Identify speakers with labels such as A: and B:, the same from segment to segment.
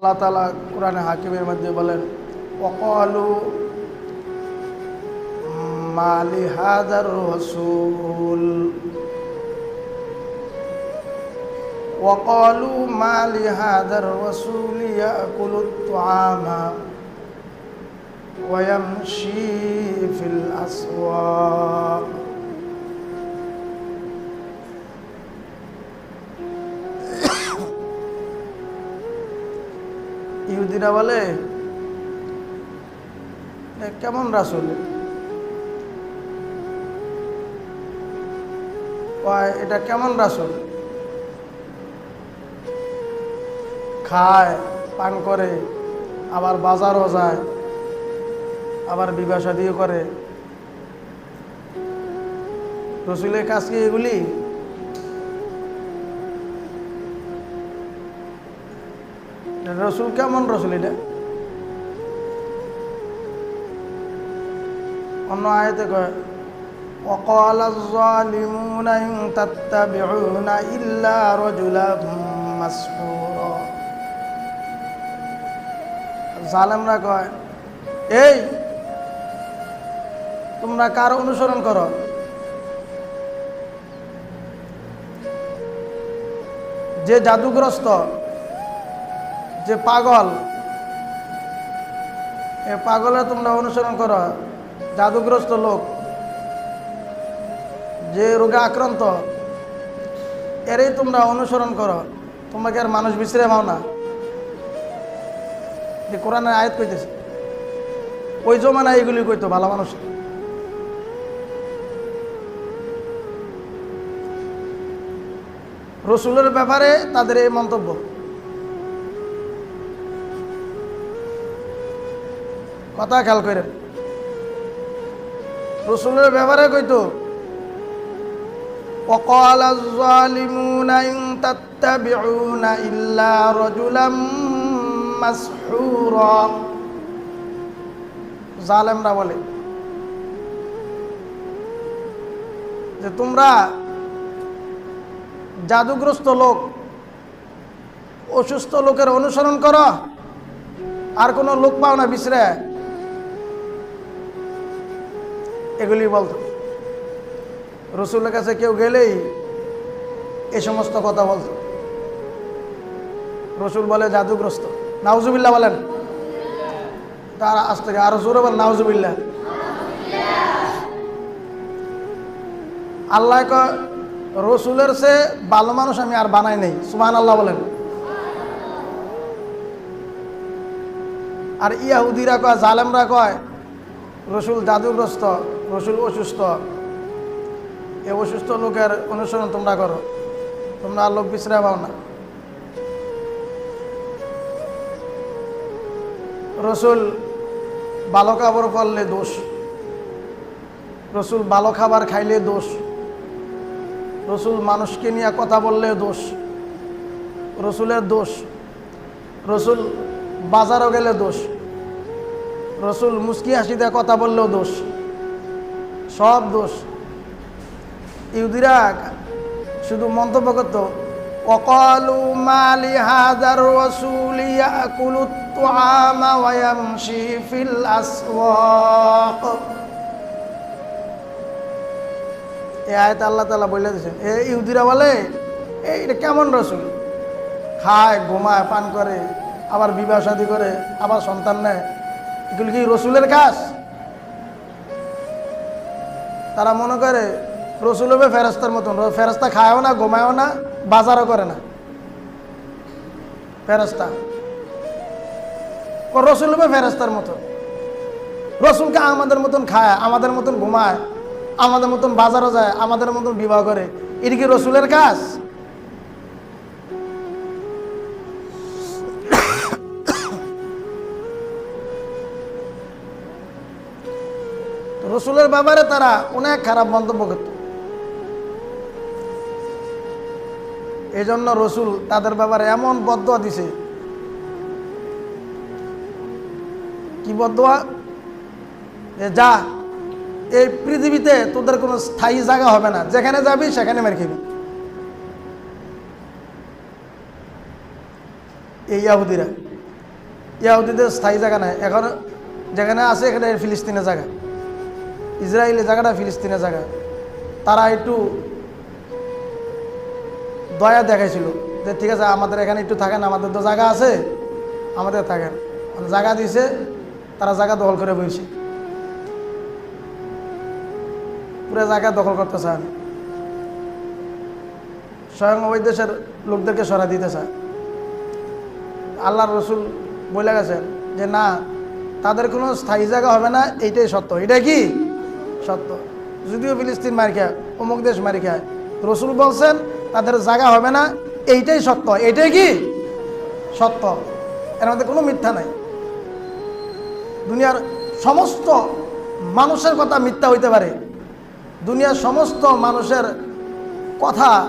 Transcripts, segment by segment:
A: আল্লাহ তালা কোরআনে হাকিমের মধ্যে বলেন অকলু মালি হাদার রসুল وقالوا ما لهذا الرسول يأكل الطعام ويمشي في الأسواق ইহুদিরা বলে কেমন রাসুল? এটা কেমন রাসুল? খায়, পান করে, আবার বাজারও যায়, আবার বিবাহ শাদিও করে। রসুলের কাজ কি এগুলি? রসুল কেমন রসুল এটা অন্য আয়তে কয় وقال الظالمون إن تتبعون إلا رجلا مسحورا জালেমরা কয় এই তোমরা কার অনুসরণ করো যে জাদুগ্রস্ত যে পাগল, এ পাগলে তোমরা অনুসরণ করো, জাদুগ্রস্ত লোক, যে রোগে আক্রান্ত, এরই তোমরা অনুসরণ করো। তোমাকে আর মানুষ বিশ্রে পাও না। যে কোরআনের আয়াত কইতেছে, ওই জমানা এগুলি কইতো ভালো মানুষ। রসুলের ব্যাপারে তাদের এই মন্তব্য। কথা খেয়াল করে রসুলের ব্যাপারে কইতো وقال الظالمون إن تتبعون إلا رجلا مسحورا জালেমরা বলে যে তোমরা জাদুগ্রস্ত লোক অসুস্থ লোকের অনুসরণ করো আর কোনো লোক পাও না বিশ্রে এগুলি বলতো। রসুলের কাছে কেউ গেলেই এই সমস্ত কথা বলতো। রসুল বলে, জাদুগ্রস্ত। নাউজুবিল্লা বলেন। তার আজ থেকে আরও জোরে বলেন নাউজুবিল্লা আল্লাহ রসুলের সে ভালো মানুষ আমি আর বানাই নেই। সুমান আল্লাহ বলেন। আর ইয়াহুদিরা কয়, জালেমরা কয়, রসুল জাদুগ্রস্ত। রসুল অসুস্থ। এ অসুস্থ লোকের অনুসরণ তোমরা করো। তোমরা আর লোক বিশ্রা পাও না। রসুল ভালো কাপড় পরলে দোষ। রসুল ভালো খাবার খাইলে দোষ। রসুল মানুষকে নিয়ে কথা বললে দোষ। রসুলের দোষ। রসুল বাজারও গেলে দোষ। রসুল মুস্কি হাসিতে কথা বললেও দোষ। সব দোষ। ইহুদিরা শুধু মন্তব্য করত অকলু মালি হাজার রসুল ইয়াকুলু তুআমা ওয়া ইয়ামশি ফিল আসওয়াক। এই আয়াত আল্লাহ তাআলা বলে দিয়েছেন এই ইহুদিরা বলে, এই এটা কেমন রসুল? খায়, ঘুমায়, পান করে, আবার বিবাহ শাদী করে, আবার সন্তান নেয়। এগুলো কি রসুলের কাজ? তারা মনে করে, রসুল হবে ফেরস্তার মতন। ফেরস্তা খায়ও না, ঘুমায়ও না, বাজারও করে না। ফেরস্তা রসুল হবে ফেরস্তার মতন। রসুলকে আমাদের মতন খায়, আমাদের মতন ঘুমায়, আমাদের মতন বাজারও যায়, আমাদের মতন বিবাহ করে। এটা কি রসুলের কাজ? রসুলের ব্যাপারে তারা অনেক খারাপ মন্তব্য করত। এই জন্য রসুল তাদের ব্যাপারে এমন বদয়া দিছে। কি বদয়া যে যা, এই পৃথিবীতে তোদের কোনো স্থায়ী জায়গা হবে না। যেখানে যাবি, সেখানে মেরে খেবি। এই ইয়াহুদিরা। ইয়াহুদিদের স্থায়ী জায়গা নাই। এখন যেখানে আছে এখানে ফিলিস্তিনের জায়গা। ইসরায়েলের জায়গাটা, ফিলিস্তিনের জায়গা। তারা একটু দয়া দেখাইছিল যে, ঠিক আছে, আমাদের এখানে একটু থাকেন, আমাদের তো জায়গা আছে, আমাদের থাকেন। জায়গা দিয়েছে তারা জায়গা দখল করে বইছে। পুরো জায়গা দখল করতে চান স্বয়ং ওই দেশের লোকদেরকে সরা দিতে চায়। আল্লাহর রসুল বলে গেছেন যে, না, তাদের কোনো স্থায়ী জায়গা হবে না, এইটাই সত্য। এটা কি? সত্য। যদিও ফিলিস্তিন মারি খায়, অমুক দেশ মারি খায়, রসুল বলছেন, তাদের জায়গা হবে না, এইটাই সত্য। এইটাই কি? সত্য। এর মধ্যে কোনো মিথ্যা নাই। দুনিয়ার সমস্ত মানুষের কথা মিথ্যা হইতে পারে। দুনিয়ার সমস্ত মানুষের কথা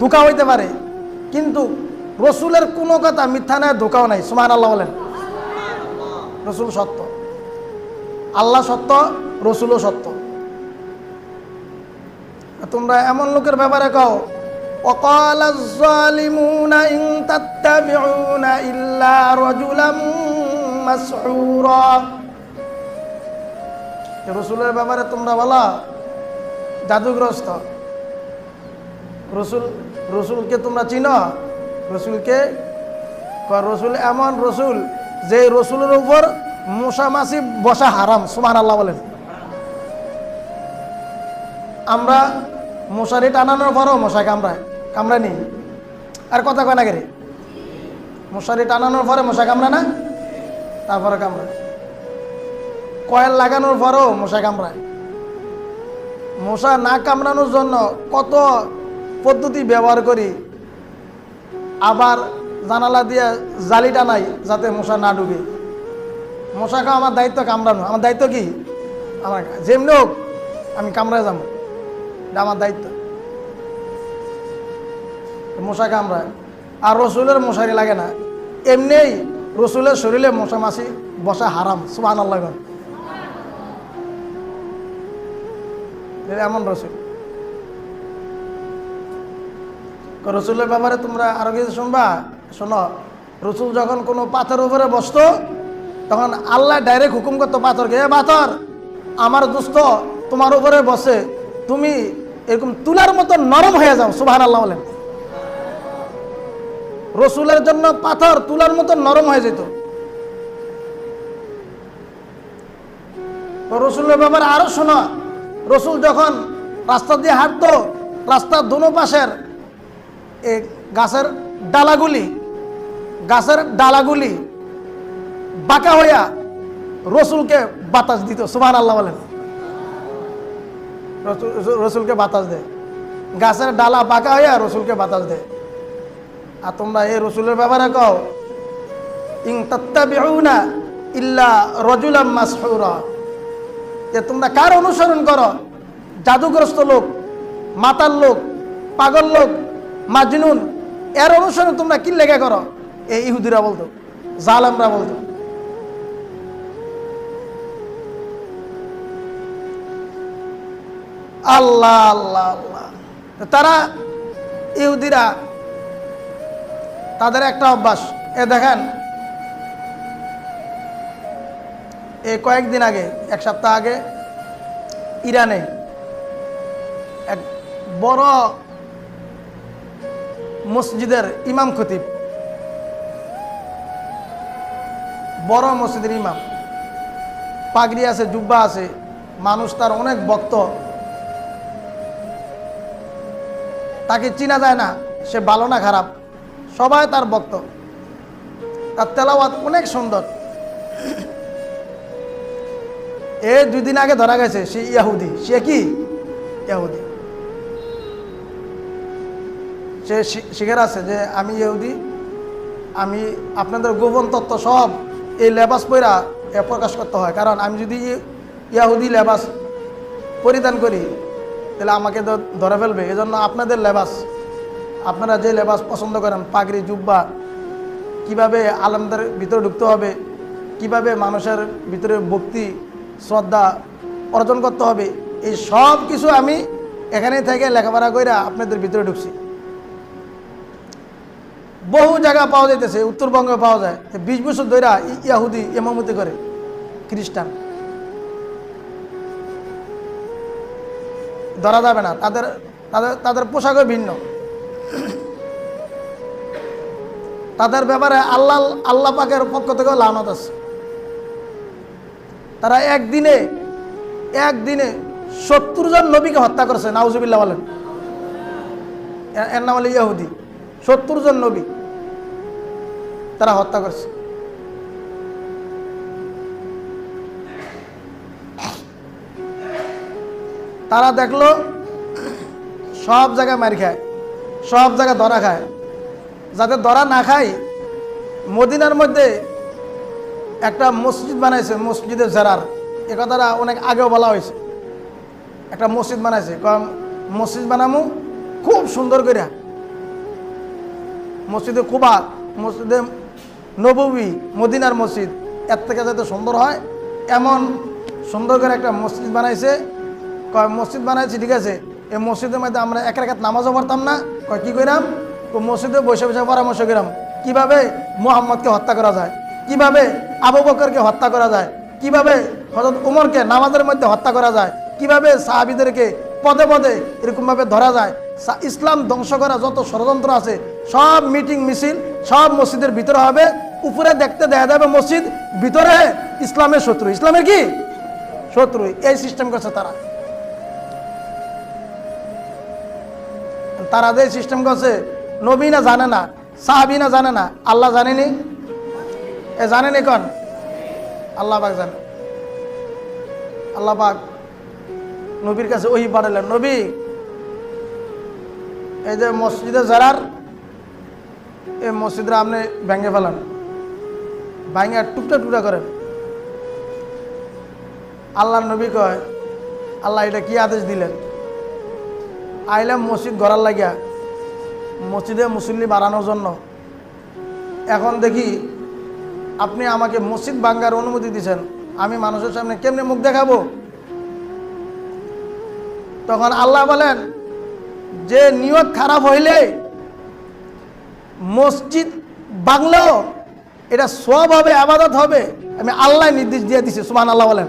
A: ধোকা হইতে পারে। কিন্তু রসুলের কোনো কথা মিথ্যা নাই, ধোকাও নাই। সুমান আল্লাহ বলেন। রসুল সত্য। আল্লাহ সত্য। রসুলও সত্য তোমরা এমন লোকের ব্যাপারে কও وقال الظالمون إن تتبعون إلا رجلا مسحورا রসুলের ব্যাপারে তোমরা বলা জাদুগ্রস্ত রসুল রসুলকে তোমরা চিনো রসুলকে কয় রসুল এমন রসুল যে রসুলের উপর মশা মাছি বসা হারাম সুমান আল্লাহ বলেন আমরা মশারি টানানোর পরও মশা কামড়ায় কামড়া নি আর কথা কয় না রে? মশারি টানানোর পরে মশা কামড়া না? তারপরে কামড়ায়। কয়েল লাগানোর পরও মশা কামড়ায়। মশা না কামড়ানোর জন্য কত পদ্ধতি ব্যবহার করি, আবার জানালা দিয়ে জালি টানাই যাতে মশা না ডুবে। মশাকে আমার দায়িত্ব কামড়ানো। আমার দায়িত্ব কি? আমার যেমনি হোক, আমি কামড়ায় যাব। এটা আমার দায়িত্ব। মশা কামড়ায়। আর রসুলের মশারি লাগে না। এমনিই রসুলের শরীরে মশা মাছি বসা হারাম সুবান আল্লাহ এমন রসুল। রসুলের ব্যাপারে তোমরা আরও কিছু শুনবা? শোনো, রসুল যখন কোনো পাথর উপরে বসতো, তখন আল্লাহ ডাইরেক্ট হুকুম করতো পাথরকে পাথর, আমার দুস্থ তোমার উপরে বসে, তুমি এরকম তুলার মতো নরম হয়ে যাও সুবাহ আল্লাহ বলেন। রসুলের জন্য পাথর তুলার মতো নরম হয়ে যেত। রসুলের ব্যাপারে আরও শোনো। রসুল যখন রাস্তা দিয়ে হাঁটতো, রাস্তার দুনো পাশের এই গাছের ডালাগুলি গাছের ডালাগুলি বাঁকা হইয়া রসুলকে বাতাস দিত সুবাহ আল্লাহ বলেন। রসুলকে বাতাস দেয় গাছের ডালা বাঁকা হইয়া রসুলকে বাতাস দেয় আর তোমরা এই রসুলের ব্যাপারে কও ইং তত্তাবিউনা ইল্লা রজুলাম মাসহুরা। যে তোমরা কার অনুসরণ করো? জাদুগ্রস্ত লোক, মাতাল লোক, পাগল লোক, মাজনুন, এর অনুসরণ তোমরা কি লেগে করো? এই ইহুদিরা বলতো, জালামরা বলতো। আল্লাহ আল্লাহ আল্লাহ। তারা ইহুদিরা, তাদের একটা অভ্যাস। এ দেখেন, এ কয়েকদিন আগে, এক সপ্তাহ আগে, ইরানে এক বড় মসজিদের ইমাম খতিব, বড় মসজিদের ইমাম। পাগড়ি আছে, জুব্বা আছে, মানুষ তার অনেক ভক্ত। তাকে চিনা যায় না, সে ভালো না খারাপ। সবাই তার ভক্ত। তার তেলাওয়াত অনেক সুন্দর। এ দুই দিন আগে ধরা গেছে, সে ইয়াহুদি। সে কি? ইয়াহুদি। সে শিখের আছে যে, আমি ইহুদি আমি আপনাদের গোপন তত্ত্ব সব এই লেবাস পইরা এ প্রকাশ করতে হয়। কারণ আমি যদি ইয়াহুদি লেবাস পরিধান করি তাহলে আমাকে ধরে ফেলবে। এজন্য আপনাদের লেবাস, আপনারা যে লেবাস পছন্দ করেন, পাগড়ি, জুব্বা, কীভাবে আলমদের ভিতরে ঢুকতে হবে, কীভাবে মানুষের ভিতরে ভক্তি, শ্রদ্ধা অর্জন করতে হবে, এই সব কিছু আমি এখানে থেকে লেখাপড়া করে আপনাদের ভিতরে ঢুকছি। বহু জায়গা পাওয়া যাইতেছে, উত্তরবঙ্গে পাওয়া যায়। বিশ বছর ধরে ইয়াহুদি এমামতি করে, খ্রিস্টান। ধরা যাবে না। তাদের তাদের তাদের পোশাকও ভিন্ন। তাদের ব্যাপারে আল্লাহ আল্লাহ পাকের পক্ষ থেকে লানত আছে। তারা একদিনে একদিনে সত্তর জন নবীকে হত্যা করেছে, নাউজুবিল্লাহ বলেন। এর নাম হলো ইয়াহুদি। সত্তর জন নবী তারা হত্যা করছে। তারা দেখল সব জায়গায় মার খায়, সব জায়গায় ধরা খায়। যাতে ধরা না খায়, মদিনার মধ্যে একটা মসজিদ বানাইছে, মসজিদের জেরার। এ কথাটা অনেক আগেও বলা হয়েছে। একটা মসজিদ বানাইছে, কম মসজিদ বানামু, খুব সুন্দর করে মসজিদে কুবা, মসজিদে নববী, মদিনার মসজিদ, এর থেকে যাতে সুন্দর হয়, এমন সুন্দর করে একটা মসজিদ বানাইছে কয়, মসজিদ বানাইছি, ঠিক আছে? এই মসজিদের মধ্যে আমরা এক রেখাত নামাজও পড়তাম না। কয়, কী কইরাম? তো মসজিদে বসে বসে পরামর্শ করাম কীভাবে মোহাম্মদকে হত্যা করা যায়? কীভাবে আবু বকরকে হত্যা করা যায়? কীভাবে হজরত উমরকে নামাজের মধ্যে হত্যা করা যায়? কীভাবে সাহাবিদেরকে পদে পদে এরকমভাবে ধরা যায়? ইসলাম ধ্বংস করা যত ষড়যন্ত্র আছে, সব মিটিং মিছিল, সব মসজিদের ভিতরে হবে। উপরে দেখতে দেখা যাবে মসজিদ, ভিতরে ইসলামের শত্রু। ইসলামের কি? শত্রু। এই সিস্টেম করছে তারা। তারা যে সিস্টেম করছে নবী না জানে না সাহাবি না জানে না, আল্লাহ জানেনি? এ জানেনি কন? আল্লাহ পাক জানে। আল্লাহ পাক নবীর কাছে ওই পাঠালেন, নবী, এই যে মসজিদে জারার, এই মসজিদরা আপনি ভেঙে ফেলান ভাঙে টুকটা টুকটা করেন। আল্লাহ নবী কয়, আল্লাহ এটা কি আদেশ দিলেন? আইলাম মসজিদ গড়ার লাগিয়া মসজিদে মুসল্লি বাড়ানোর জন্য। এখন দেখি আপনি আমাকে মসজিদ ভাঙ্গার অনুমতি দিয়েছেন আমি মানুষের সামনে কেমনে মুখ দেখাবো? তখন আল্লাহ বলেন, যে নিয়ত খারাপ হইলে মসজিদ বাংলাও এটা সব হবে, আবাদত হবে। আমি আল্লাহ নির্দেশ দিয়ে দিছি সুমান আল্লাহ বলেন।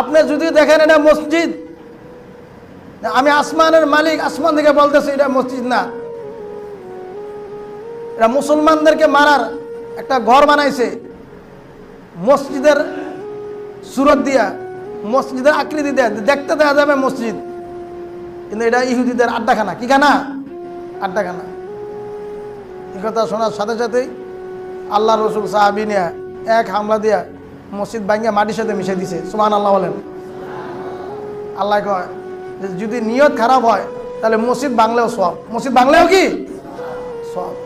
A: আপনি যদি দেখেন এটা মসজিদ আমি আসমানের মালিক, আসমান থেকে বলতেছি, এটা মসজিদ না। এটা মুসলমানদেরকে মারার একটা ঘর বানাইছে। মসজিদের সুরত দিয়া, মসজিদের আকৃতি দেয়া, দেখতে দেওয়া যাবে মসজিদ। কিন্তু এটা ইহুদিদের আড্ডাখানা। কি খানা? আড্ডাখানা। এই কথা শোনার সাথে সাথেই আল্লাহ রসুল সাহাবি নিয়া এক হামলা দিয়া মসজিদ ভাঙ্গিয়া মাটির সাথে মিশে দিছে। সুমান আল্লাহ বলেন। আল্লাহ কয় যদি নিয়ত খারাপ হয় তাহলে মসজিদ বাংলাও সব। মসজিদ বাংলাও কি? সব।